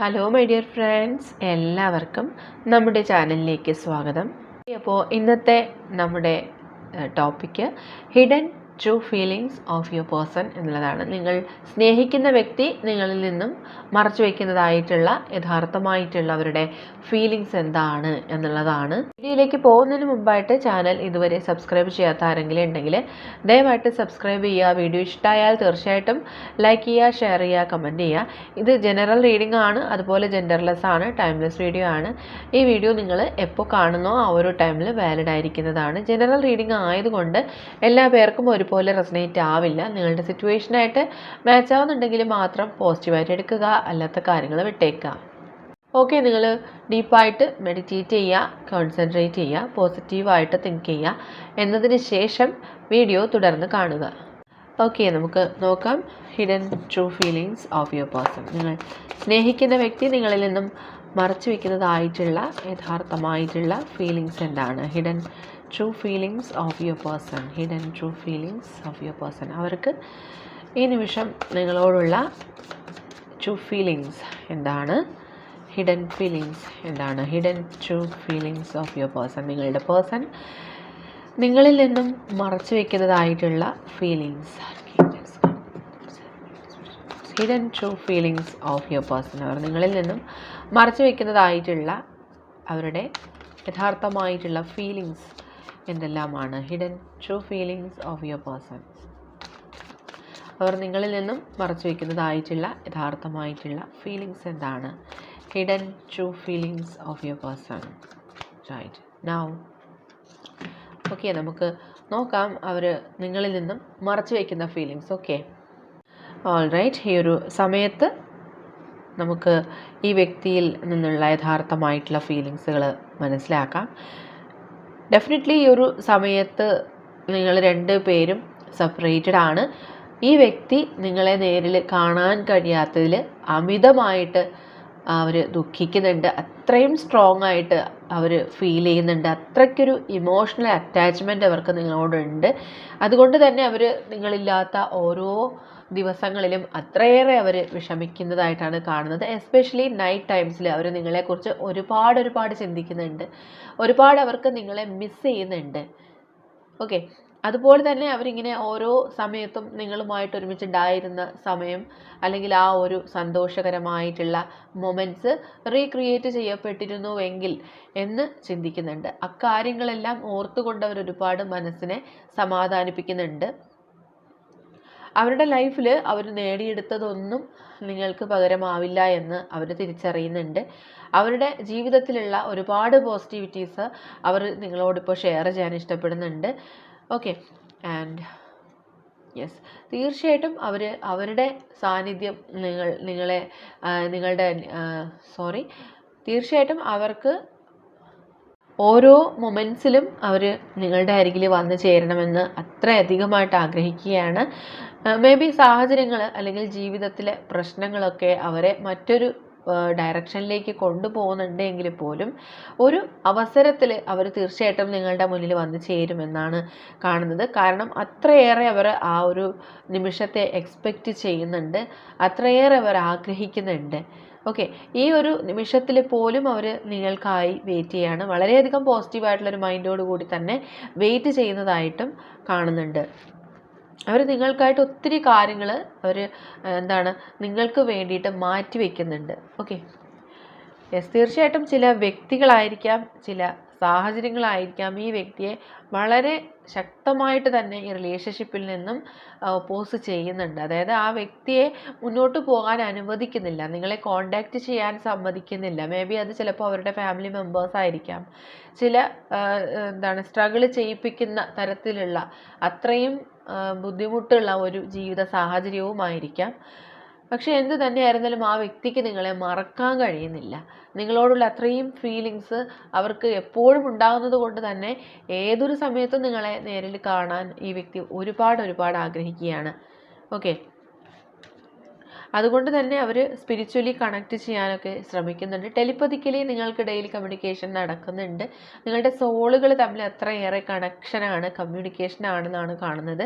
Hello my dear friends എല്ലാവർക്കും നമ്മുടെ ചാനലിലേക്ക് സ്വാഗതം. അപ്പോൾ ഇന്നത്തെ നമ്മുടെ topic hidden true feelings of your person എന്നുള്ളതാണ്. നിങ്ങൾ സ്നേഹിക്കുന്ന വ്യക്തി നിങ്ങളിൽ നിന്നും മറച്ചു വയ്ക്കുന്നതായിട്ടുള്ള യഥാർത്ഥമായിട്ടുള്ള അവരുടെ ഫീലിങ്സ് എന്താണ് എന്നുള്ളതാണ്. വീഡിയോയിലേക്ക് പോകുന്നതിന് മുമ്പായിട്ട് ചാനൽ ഇതുവരെ സബ്സ്ക്രൈബ് ചെയ്യാത്ത ആരെങ്കിലും ഉണ്ടെങ്കിൽ ദയവായിട്ട് സബ്സ്ക്രൈബ് ചെയ്യുക. വീഡിയോ ഇഷ്ടമായാൽ തീർച്ചയായിട്ടും ലൈക്ക് ചെയ്യുക ഷെയർ ചെയ്യുക കമന്റ് ചെയ്യുക. ഇത് ജനറൽ റീഡിംഗ് ആണ് അതുപോലെ ജെൻഡർലെസ് ആണ് ടൈംലെസ് വീഡിയോ ആണ്. ഈ വീഡിയോ നിങ്ങൾ എപ്പോൾ കാണുന്നോ ആ ഒരു ടൈമിൽ വാലിഡ് ആയിരിക്കുന്നതാണ്. ജനറൽ റീഡിംഗ് ആയതുകൊണ്ട് എല്ലാ പേർക്കും ഒരുപോലെ റെസനേറ്റ് ആവില്ല. നിങ്ങളുടെ സിറ്റുവേഷനായിട്ട് മാച്ച് ആവുന്നുണ്ടെങ്കിൽ മാത്രം പോസിറ്റീവായിട്ട് എടുക്കുക. അല്ലാത്ത കാര്യങ്ങൾ വിട്ടേക്കുക. ഓക്കെ നിങ്ങൾ ഡീപ്പായിട്ട് മെഡിറ്റേറ്റ് ചെയ്യുക കോൺസെൻട്രേറ്റ് ചെയ്യുക പോസിറ്റീവായിട്ട് തിങ്ക് ചെയ്യുക. എന്നതിന് ശേഷം വീഡിയോ തുടർന്ന് കാണുക. ഓക്കെ നമുക്ക് നോക്കാം. Hidden true feelings of your person നിങ്ങൾ സ്നേഹിക്കുന്ന വ്യക്തി നിങ്ങളിൽ നിന്നും മറച്ചു വയ്ക്കുന്നതായിട്ടുള്ള യഥാർത്ഥമായിട്ടുള്ള ഫീലിങ്സ് എന്താണ്? Hidden true feelings of your person hidden true feelings of your person അവർക്ക് ഈ നിമിഷം നിങ്ങളോടുള്ള ട്രൂ ഫീലിങ്സ് എന്താണ്? ഹിഡൻ ഫീലിങ്സ് എന്താണ്? Hidden true feelings of your person നിങ്ങളുടെ പേഴ്സൺ നിങ്ങളിൽ നിന്നും മറച്ചു വയ്ക്കുന്നതായിട്ടുള്ള feelings hidden true feelings of your person അവർ നിങ്ങളിൽ നിന്നും മറച്ചു വയ്ക്കുന്നതായിട്ടുള്ള അവരുടെ യഥാർത്ഥമായിട്ടുള്ള ഫീലിങ്സ് എന്തെല്ലാമാണ് hidden true feelings of your person അവർ നിങ്ങളിൽ നിന്നും മറച്ചു വയ്ക്കുന്നതായിട്ടുള്ള യഥാർത്ഥമായിട്ടുള്ള ഫീലിങ്സ് എന്താണ്? Hidden true feelings of your person right now okay നമുക്ക് നോക്കാം അവർ നിങ്ങളിൽ നിന്നും മറച്ചു വയ്ക്കുന്ന ഫീലിങ്സ് ഓക്കെ ഓൾ റൈറ്റ് ഈ ഒരു സമയത്ത് നമുക്ക് ഈ വ്യക്തിയിൽ നിന്നുള്ള യഥാർത്ഥമായിട്ടുള്ള ഫീലിങ്സുകൾ മനസ്സിലാക്കാം. ഡെഫിനറ്റ്ലി ഈ ഒരു സമയത്ത് നിങ്ങൾ രണ്ട് പേരും സെപ്പറേറ്റഡ് ആണ്. ഈ വ്യക്തി നിങ്ങളെ നേരിൽ കാണാൻ കഴിയാത്തതിൽ അമിതമായിട്ട് അവർ ദുഃഖിക്കുന്നുണ്ട്. അത്രയും സ്ട്രോങ് ആയിട്ട് അവർ ഫീൽ ചെയ്യുന്നുണ്ട്. അത്രയ്ക്കൊരു ഇമോഷണൽ അറ്റാച്ച്മെന്റ് അവർക്ക് നിങ്ങളോടുണ്ട്. അതുകൊണ്ട് തന്നെ അവർ നിങ്ങളില്ലാത്ത ഓരോ ദിവസങ്ങളിലും അത്രയേറെ അവർ വിഷമിക്കുന്നതായിട്ടാണ് കാണുന്നത്. എസ്പെഷ്യലി നൈറ്റ് ടൈംസിൽ അവർ നിങ്ങളെക്കുറിച്ച് ഒരുപാട് ഒരുപാട് ചിന്തിക്കുന്നുണ്ട്. ഒരുപാട് അവർക്ക് നിങ്ങളെ മിസ് ചെയ്യുന്നുണ്ട്. ഓക്കെ അതുപോലെ തന്നെ അവരിങ്ങനെ ഓരോ സമയത്തും നിങ്ങളുമായിട്ട് ഒരുമിച്ച് ഉണ്ടായിരുന്ന സമയം അല്ലെങ്കിൽ ആ ഒരു സന്തോഷകരമായിട്ടുള്ള മൊമെന്റ്സ് റീക്രിയേറ്റ് ചെയ്യപ്പെട്ടിരുന്നുവെങ്കിൽ എന്ന് ചിന്തിക്കുന്നുണ്ട്. അക്കാര്യങ്ങളെല്ലാം ഓർത്തുകൊണ്ട് അവർ ഒരുപാട് മനസ്സിനെ സമാധാനിപ്പിക്കുന്നുണ്ട്. അവരുടെ ലൈഫിൽ അവർ നേടിയെടുത്തതൊന്നും നിങ്ങൾക്ക് പകരമാവില്ല എന്ന് അവർ തിരിച്ചറിയുന്നുണ്ട്. അവരുടെ ജീവിതത്തിലുള്ള ഒരുപാട് പോസിറ്റിവിറ്റീസ് അവർ നിങ്ങളോടിപ്പോൾ ഷെയർ ചെയ്യാൻ ഇഷ്ടപ്പെടുന്നുണ്ട്. ഓക്കെ ആൻഡ് യെസ് തീർച്ചയായിട്ടും അവർ അവരുടെ സാന്നിധ്യം നിങ്ങൾ നിങ്ങളെ നിങ്ങളുടെ സോറി തീർച്ചയായിട്ടും അവർക്ക് ഓരോ മൊമെൻസിലും അവർ നിങ്ങളുടെ അരികിൽ വന്നു ചേരണമെന്ന് അത്രയധികമായിട്ട് ആഗ്രഹിക്കുകയാണ്. മേ ബി സാഹചര്യങ്ങൾ അല്ലെങ്കിൽ ജീവിതത്തിലെ പ്രശ്നങ്ങളൊക്കെ അവരെ മറ്റൊരു ഡയറക്ഷനിലേക്ക് കൊണ്ടുപോകുന്നുണ്ടെങ്കിൽ പോലും ഒരു അവസരത്തിൽ അവർ തീർച്ചയായിട്ടും നിങ്ങളുടെ മുന്നിൽ വന്നു ചേരുമെന്നാണ് കാണുന്നത്. കാരണം അത്രയേറെ അവർ ആ ഒരു നിമിഷത്തെ എക്സ്പെക്റ്റ് ചെയ്യുന്നുണ്ട്. അത്രയേറെ അവർ ആഗ്രഹിക്കുന്നുണ്ട്. ഓക്കെ ഈ ഒരു നിമിഷത്തിൽ പോലും അവർ നിങ്ങൾക്കായി വെയിറ്റ് ചെയ്യാണ്. വളരെയധികം പോസിറ്റീവായിട്ടുള്ളൊരു മൈൻഡോട് കൂടി തന്നെ വെയിറ്റ് ചെയ്യുന്നതായിട്ടും കാണുന്നുണ്ട്. അവർ നിങ്ങൾക്കായിട്ട് ഒത്തിരി കാര്യങ്ങൾ അവർ എന്താണ് നിങ്ങൾക്ക് വേണ്ടിയിട്ട് മാറ്റി വയ്ക്കുന്നുണ്ട് ഓക്കെ. യെസ് തീർച്ചയായിട്ടും ചില വ്യക്തികളായിരിക്കാം ചില സാഹചര്യങ്ങളായിരിക്കാം ഈ വ്യക്തിയെ വളരെ ശക്തമായിട്ട് തന്നെ ഈ റിലേഷൻഷിപ്പിൽ നിന്നും ഓപ്പോസ് ചെയ്യുന്നുണ്ട്. അതായത് ആ വ്യക്തിയെ മുന്നോട്ട് പോകാൻ അനുവദിക്കുന്നില്ല. നിങ്ങളെ കോണ്ടാക്റ്റ് ചെയ്യാൻ സമ്മതിക്കുന്നില്ല. മേ ബി അത് ചിലപ്പോൾ അവരുടെ ഫാമിലി മെമ്പേഴ്സ് ആയിരിക്കാം. ചില എന്താണ് സ്ട്രഗിൾ ചെയ്യിപ്പിക്കുന്ന തരത്തിലുള്ള അത്രയും ബുദ്ധിമുട്ടുള്ള ഒരു ജീവിത സാഹചര്യവുമായിരിക്കാം. പക്ഷേ എന്ത് തന്നെയായിരുന്നാലും ആ വ്യക്തിക്ക് നിങ്ങളെ മറക്കാൻ കഴിയുന്നില്ല. നിങ്ങളോടുള്ള അത്രയും ഫീലിങ്സ് അവർക്ക് എപ്പോഴും ഉണ്ടാകുന്നത് കൊണ്ട് തന്നെ ഏതൊരു സമയത്തും നിങ്ങളെ നേരിൽ കാണാൻ ഈ വ്യക്തി ഒരുപാട് ഒരുപാട് ആഗ്രഹിക്കുകയാണ്. ഓക്കെ അതുകൊണ്ട് തന്നെ അവർ സ്പിരിച്വലി കണക്ട് ചെയ്യാനൊക്കെ ശ്രമിക്കുന്നുണ്ട്. ടെലിപ്പതിക്കലി നിങ്ങൾക്കിടയിൽ കമ്മ്യൂണിക്കേഷൻ നടക്കുന്നുണ്ട്. നിങ്ങളുടെ സോളുകൾ തമ്മിൽ അത്രയേറെ കണക്ഷനാണ് കമ്മ്യൂണിക്കേഷൻ ആണെന്നാണ് കാണുന്നത്.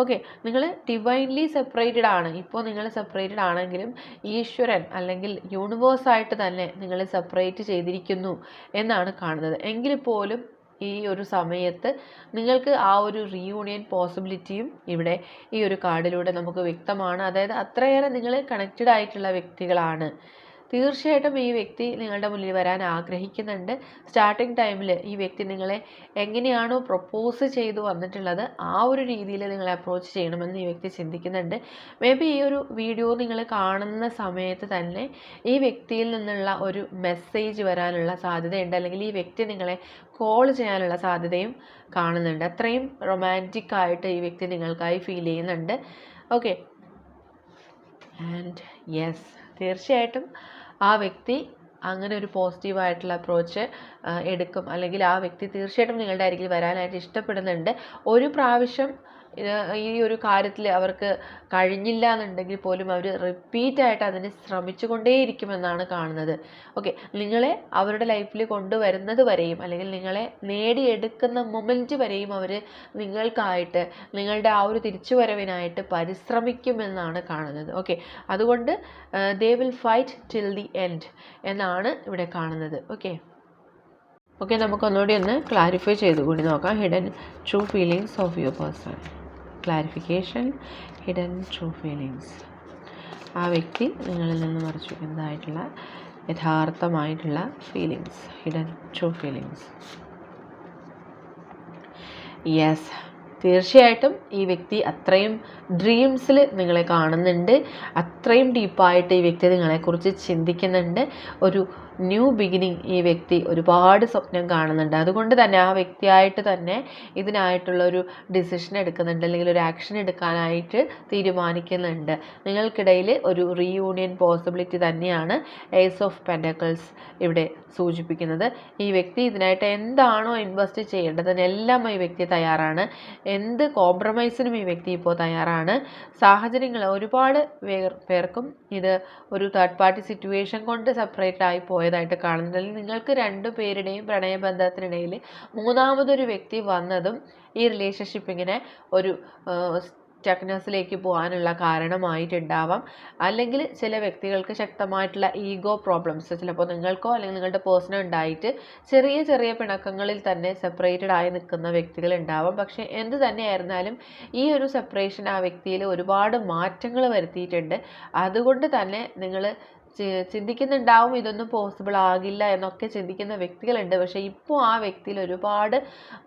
ഓക്കെ നിങ്ങൾ ഡിവൈൻലി സെപ്പറേറ്റഡ് ആണ്. ഇപ്പോൾ നിങ്ങൾ സെപ്പറേറ്റഡ് ആണെങ്കിലും ഈശ്വരൻ അല്ലെങ്കിൽ യൂണിവേഴ്സായിട്ട് തന്നെ നിങ്ങൾ സെപ്പറേറ്റ് ചെയ്തിരിക്കുന്നു എന്നാണ് കാണുന്നത്. എങ്കിൽ പോലും ഈ ഒരു സമയത്ത് നിങ്ങൾക്ക് ആ ഒരു റീയൂണിയൻ പോസിബിലിറ്റിയും ഇവിടെ ഈ ഒരു കാർഡിലൂടെ നമുക്ക് വ്യക്തമാണ്. അതായത് അത്രയേറെ നിങ്ങൾ കണക്റ്റഡ് ആയിട്ടുള്ള വ്യക്തികളാണ്. തീർച്ചയായിട്ടും ഈ വ്യക്തി നിങ്ങളുടെ മുന്നിൽ വരാൻ ആഗ്രഹിക്കുന്നുണ്ട്. സ്റ്റാർട്ടിങ് ടൈമിൽ ഈ വ്യക്തി നിങ്ങളെ എങ്ങനെയാണോ പ്രപ്പോസ് ചെയ്തു വന്നിട്ടുള്ളത് ആ ഒരു രീതിയിൽ നിങ്ങളെ അപ്രോച്ച് ചെയ്യണമെന്ന് ഈ വ്യക്തി ചിന്തിക്കുന്നുണ്ട്. മേ ബി ഈ ഒരു വീഡിയോ നിങ്ങൾ കാണുന്ന സമയത്ത് തന്നെ ഈ വ്യക്തിയിൽ നിന്നുള്ള ഒരു മെസ്സേജ് വരാനുള്ള സാധ്യതയുണ്ട്. അല്ലെങ്കിൽ ഈ വ്യക്തി നിങ്ങളെ കോൾ ചെയ്യാനുള്ള സാധ്യതയും കാണുന്നുണ്ട്. അത്രയും റൊമാന്റിക് ആയിട്ട് ഈ വ്യക്തി നിങ്ങൾക്കായി ഫീൽ ചെയ്യുന്നുണ്ട്. ഓക്കെ ആൻഡ് യെസ് തീർച്ചയായിട്ടും ആ വ്യക്തി അങ്ങനെ ഒരു പോസിറ്റീവായിട്ടുള്ള അപ്രോച്ച് എടുക്കും. അല്ലെങ്കിൽ ആ വ്യക്തി തീർച്ചയായിട്ടും നിങ്ങളുടെ അരികിൽ വരാനായിട്ട് ഇഷ്ടപ്പെടുന്നുണ്ട്. ഒരു പ്രാവശ്യം ഈ ഒരു കാര്യത്തിൽ അവർക്ക് കഴിഞ്ഞില്ല എന്നുണ്ടെങ്കിൽ പോലും അവർ റിപ്പീറ്റായിട്ട് അതിന് ശ്രമിച്ചുകൊണ്ടേയിരിക്കുമെന്നാണ് കാണുന്നത്. ഓക്കെ നിങ്ങളെ അവരുടെ ലൈഫിൽ കൊണ്ടുവരുന്നത് വരെയും അല്ലെങ്കിൽ നിങ്ങളെ നേടിയെടുക്കുന്ന മൊമെന്റ് വരെയും അവർ നിങ്ങൾക്കായിട്ട് നിങ്ങളുടെ ആ ഒരു തിരിച്ചുവരവിനായിട്ട് പരിശ്രമിക്കുമെന്നാണ് കാണുന്നത്. ഓക്കെ അതുകൊണ്ട് they will fight till the end എന്നാണ് ഇവിടെ കാണുന്നത്. ഓക്കെ ഓക്കെ നമുക്കൊന്നുകൂടി ഒന്ന് ക്ലാരിഫൈ ചെയ്ത് കൂടി നോക്കാം. Hidden true feelings of your person clarification hidden true feelings ആ വ്യക്തി നിങ്ങളിൽ നിന്ന് മറിച്ചു വയ്ക്കുന്നതായിട്ടുള്ള യഥാർത്ഥമായിട്ടുള്ള feelings hidden true feelings yes തീർച്ചയായിട്ടും ഈ വ്യക്തി അത്രയും ഡ്രീംസിൽ നിങ്ങളെ കാണുന്നുണ്ട്. അത്രയും ഡീപ്പായിട്ട് ഈ വ്യക്തി നിങ്ങളെക്കുറിച്ച് ചിന്തിക്കുന്നുണ്ട്. ഒരു ന്യൂ ബിഗിനിങ് ഈ വ്യക്തി ഒരുപാട് സ്വപ്നം കാണുന്നുണ്ട്. അതുകൊണ്ട് തന്നെ ആ വ്യക്തിയായിട്ട് തന്നെ ഇതിനായിട്ടുള്ള ഒരു ഡിസിഷൻ എടുക്കുന്നുണ്ട്. അല്ലെങ്കിൽ ഒരു ആക്ഷൻ എടുക്കാനായിട്ട് തീരുമാനിക്കുന്നുണ്ട്. നിങ്ങൾക്കിടയിൽ ഒരു റീയൂണിയൻ പോസിബിലിറ്റി തന്നെയാണ്. ഏസ് ഓഫ് പെൻഡക്കിൾസ് ഇവിടെ സൂചിപ്പിക്കുന്നത്. ഈ വ്യക്തി ഇതിനായിട്ട് എന്താണോ ഇൻവെസ്റ്റ് ചെയ്യേണ്ടത്. എല്ലാം ഈ വ്യക്തി തയ്യാറാണ്. എന്ത് കോംപ്രമൈസിനും ഈ വ്യക്തി ഇപ്പോൾ തയ്യാറാണ്. സാഹചര്യങ്ങൾ ഒരുപാട് പേർ പേർക്കും ഇത് ഒരു തേർഡ് പാർട്ടി സിറ്റുവേഷൻ കൊണ്ട് സെപ്പറേറ്റ് ആയി പോയതായിട്ട് കാണുന്നുണ്ട്. അല്ലെങ്കിൽ നിങ്ങൾക്ക് രണ്ടു പേരുടെയും പ്രണയബന്ധത്തിനിടയിൽ മൂന്നാമതൊരു വ്യക്തി വന്നതും ഈ റിലേഷൻഷിപ്പ് ഇങ്ങനെ ഒരു സ്റ്റക്നെസ്സിലേക്ക് പോകാനുള്ള കാരണമായിട്ടുണ്ടാവാം. അല്ലെങ്കിൽ ചില വ്യക്തികൾക്ക് ശക്തമായിട്ടുള്ള ഈഗോ പ്രോബ്ലംസ് ചിലപ്പോൾ നിങ്ങൾക്കോ അല്ലെങ്കിൽ നിങ്ങളുടെ പേഴ്സണോ ഉണ്ടായിട്ട് ചെറിയ ചെറിയ പിണക്കങ്ങളിൽ തന്നെ സെപ്പറേറ്റഡ് ആയി നിൽക്കുന്ന വ്യക്തികൾ ഉണ്ടാവാം. പക്ഷേ എന്ത് തന്നെയായിരുന്നാലും ഈ ഒരു സെപ്പറേഷൻ ആ വ്യക്തിയിൽ ഒരുപാട് മാറ്റങ്ങൾ വരുത്തിയിട്ടുണ്ട്. അതുകൊണ്ട് തന്നെ നിങ്ങൾ ചിന്തിക്കുന്നുണ്ടാവും ഇതൊന്നും പോസിബിൾ ആകില്ല എന്നൊക്കെ ചിന്തിക്കുന്ന വ്യക്തികളുണ്ട്. പക്ഷേ ഇപ്പോൾ ആ വ്യക്തിയിൽ ഒരുപാട്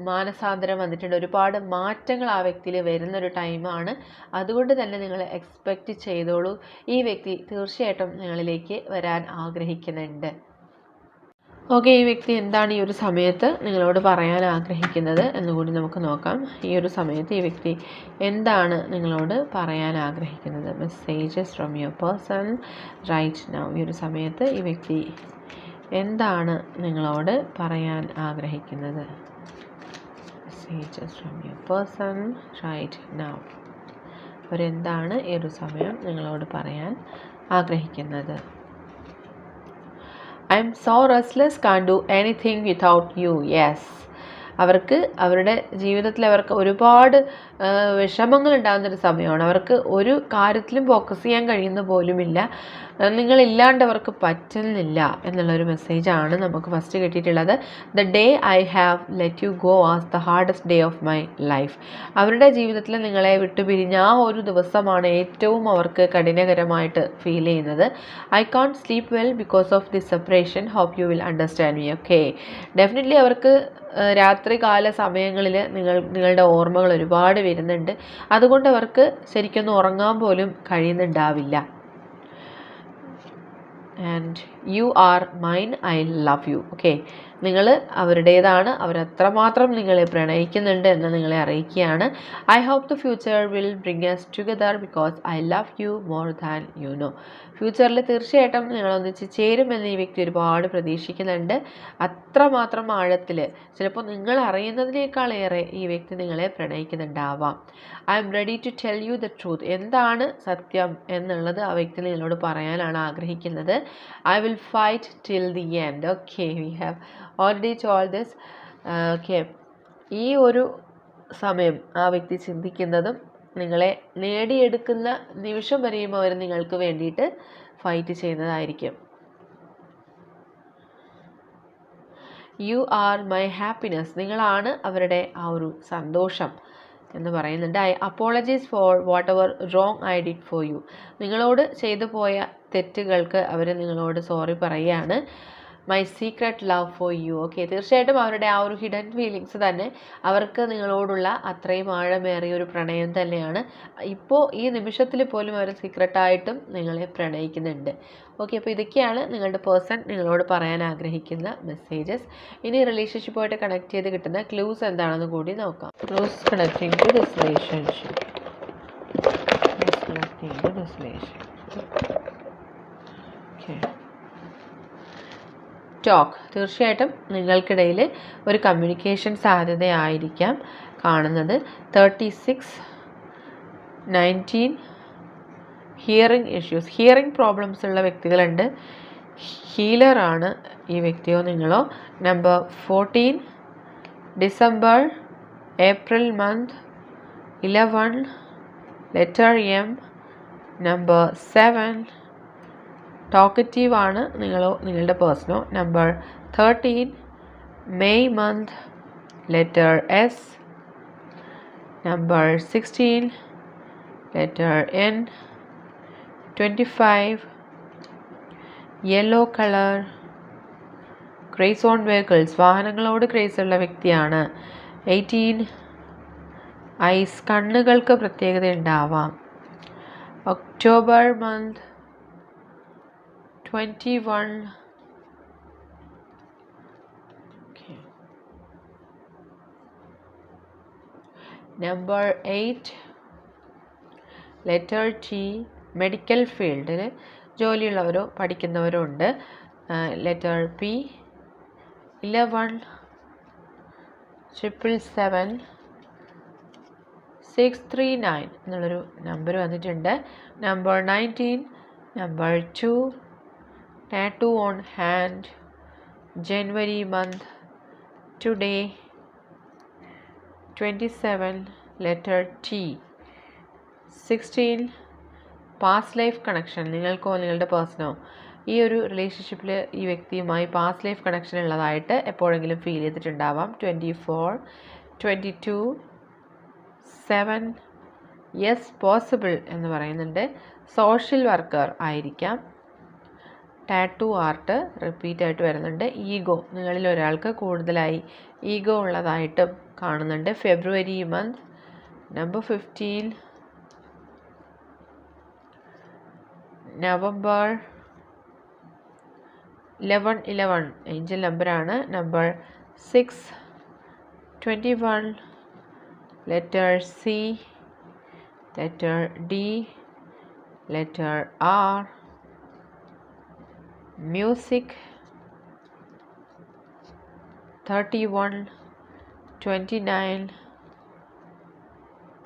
മാനസാന്തരം വന്നിട്ടുണ്ട്. ഒരുപാട് മാറ്റങ്ങൾ ആ വ്യക്തിയിൽ വരുന്നൊരു ടൈമാണ് അതുകൊണ്ട് തന്നെ നിങ്ങൾ എക്സ്പെക്റ്റ് ചെയ്തോളൂ. ഈ വ്യക്തി തീർച്ചയായിട്ടും നിങ്ങളിലേക്ക് വരാൻ ആഗ്രഹിക്കുന്നുണ്ട്. ഓക്കെ ഈ വ്യക്തി എന്താണ് ഈ ഒരു സമയത്ത് നിങ്ങളോട് പറയാൻ ആഗ്രഹിക്കുന്നത് എന്നുകൂടി നമുക്ക് നോക്കാം. ഈ ഒരു സമയത്ത് ഈ വ്യക്തി എന്താണ് നിങ്ങളോട് പറയാൻ ആഗ്രഹിക്കുന്നത്? Messages from your person right now ഈ ഒരു സമയത്ത് ഈ വ്യക്തി എന്താണ് നിങ്ങളോട് പറയാൻ ആഗ്രഹിക്കുന്നത്? Messages from your person right now അവരെന്താണ് ഈ ഒരു സമയം നിങ്ങളോട് പറയാൻ ആഗ്രഹിക്കുന്നത്? I'm so restless can't do anything without you yes അവർക്ക് അവരുടെ ജീവിതത്തിൽ അവർക്ക് ഒരുപാട് വിഷമങ്ങൾ ഉണ്ടാകുന്നൊരു സമയമാണ്. അവർക്ക് ഒരു കാര്യത്തിലും ഫോക്കസ് ചെയ്യാൻ കഴിയുന്ന പോലുമില്ല. നിങ്ങളില്ലാണ്ട് അവർക്ക് പറ്റുന്നില്ല എന്നുള്ളൊരു മെസ്സേജാണ് നമുക്ക് ഫസ്റ്റ് കിട്ടിയിട്ടുള്ളത്. The day I have let you go as the hardest day of my life അവരുടെ ജീവിതത്തിൽ നിങ്ങളെ വിട്ടുപിരിഞ്ഞ ആ ഒരു ദിവസമാണ് ഏറ്റവും അവർക്ക് കഠിനകരമായിട്ട് ഫീൽ ചെയ്യുന്നത്. I can't sleep well because of the separation hope you will understand me okay definitely അവർക്ക് രാത്രികാല സമയങ്ങളിൽ നിങ്ങൾ നിങ്ങളുടെ ഓർമ്മകൾ ഒരുപാട് വരുന്നുണ്ട്. അതുകൊണ്ട് അവർക്ക് ശരിക്കൊന്നും ഉറങ്ങാൻ പോലും കഴിയുന്നുണ്ടാവില്ല. And you are mine I love you okay നിങ്ങൾ അവരുടേതാണ്. അവരത്രമാത്രം നിങ്ങളെ പ്രണയിക്കുന്നുണ്ട് എന്ന് നിങ്ങളെ അറിയിക്കുകയാണ്. I hope the future will bring us together because I love you more than you know ഫ്യൂച്ചറിൽ തീർച്ചയായിട്ടും നിങ്ങളൊന്നിച്ച് ചേരുമെന്ന് ഈ വ്യക്തി ഒരുപാട് പ്രതീക്ഷിക്കുന്നുണ്ട്. അത്രമാത്രം ആഴത്തിൽ ചിലപ്പോൾ നിങ്ങൾ അറിയുന്നതിനേക്കാളേറെ ഈ വ്യക്തി നിങ്ങളെ പ്രണയിക്കുന്നുണ്ടാവാം. I'm ready to tell you the truth എന്താണ് സത്യം എന്നുള്ളത് ആ വ്യക്തി നിങ്ങളോട് പറയാനാണ് ആഗ്രഹിക്കുന്നത്. I will fight till the end okay we have already chose this okay ഈ ഒരു സമയം ആ വ്യക്തി ചിന്തിക്കുന്നതും നിങ്ങളെ നേടിയെടുക്കുന്ന നിമിഷം വരെയും അവർ നിങ്ങൾക്ക് വേണ്ടിയിട്ട് ഫൈറ്റ് ചെയ്യുന്നതായിരിക്കും. യു ആർ മൈ ഹാപ്പിനെസ് നിങ്ങളാണ് അവരുടെ ആ ഒരു സന്തോഷം എന്ന് പറയുന്നുണ്ട്. I apologies for whatever wrong I did for you നിങ്ങളോട് ചെയ്തു പോയ തെറ്റുകൾക്ക് അവർ നിങ്ങളോട് സോറി പറയുകയാണ്. My secret love for you okay തീർച്ചയായിട്ടും അവരുടെ ആ ഒരു ഹിഡൻ ഫീലിങ്സ് തന്നെ അവർക്ക് നിങ്ങളോടുള്ള അത്രയും ആഴമേറിയ ഒരു പ്രണയം തന്നെയാണ്. ഇപ്പോൾ ഈ നിമിഷത്തിൽ പോലും അവർ സീക്രട്ടായിട്ടും നിങ്ങളെ പ്രണയിക്കുന്നുണ്ട്. ഓക്കെ അപ്പോൾ ഇതൊക്കെയാണ് നിങ്ങളുടെ പേഴ്സൺ നിങ്ങളോട് പറയാൻ ആഗ്രഹിക്കുന്ന മെസ്സേജസ് ഇനി റിലേഷൻഷിപ്പുമായിട്ട് കണക്ട് ചെയ്ത് കിട്ടുന്ന ക്ലൂസ് എന്താണെന്ന് കൂടി നോക്കാം. Clues connecting to this relationship to this relationship okay talk തീർച്ചയായിട്ടും നിങ്ങൾക്കിടയിൽ ഒരു കമ്മ്യൂണിക്കേഷൻ സാധ്യതയായിരിക്കാം കാണുന്നത്. Thirty six nineteen hearing issues hearing problems ഉള്ള വ്യക്തികളുണ്ട്. ഹീലറാണ് ഈ വ്യക്തിയോ നിങ്ങളോ. Number fourteen December April month eleven letter M number seven talkative ആണ് നിങ്ങളോ നിങ്ങളുടെ പേഴ്സണോ number thirteen May month letter S number sixteen letter N twenty five yellow colour craze on vehicles വാഹനങ്ങളോട് craze ഉള്ള വ്യക്തിയാണ്. എയ്റ്റീൻ ഐസ് കണ്ണുകൾക്ക് പ്രത്യേകത ഉണ്ടാവാം. October month 21 okay. Number 8 letter T medical ഫീൽഡിൽ ജോലിയുള്ളവരോ പഠിക്കുന്നവരോ ഉണ്ട്. Letter P eleven triple seven six three nine എന്നുള്ളൊരു നമ്പർ വന്നിട്ടുണ്ട്. Number nineteen number two tattoo on hand. January month. Today 27 letter T. 16 past life connection നിങ്ങൾക്കോ നിങ്ങളുടെ പേഴ്സണോ ഈ ഒരു റിലേഷൻഷിപ്പിൽ ഈ വ്യക്തിയുമായി പാസ്റ്റ് ലൈഫ് കണക്ഷൻ ഉള്ളതായിട്ട് എപ്പോഴെങ്കിലും feel ചെയ്തിട്ടുണ്ടാവാം. Twenty four twenty two seven yes possible എന്ന് പറയുന്നുണ്ട്. സോഷ്യൽ വർക്കർ ആയിരിക്കാം. ടാറ്റു ആർട്ട് റിപ്പീറ്റായിട്ട് വരുന്നുണ്ട്. ഈഗോ നിങ്ങളിൽ ഒരാൾക്ക് കൂടുതലായി ഈഗോ ഉള്ളതായിട്ടും കാണുന്നുണ്ട്. February month number fifteen November eleven eleven angel നമ്പറാണ് number six twenty one letter C letter D letter R music thirty one twenty nine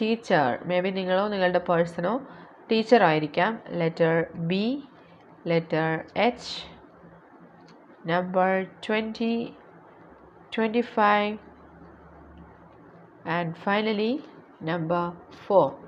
teacher maybe നിങ്ങളോ നിങ്ങളുടെ പേഴ്സണോ ടീച്ചർ ആയിരിക്കാം. Letter B letter H number twenty twenty five and finally number four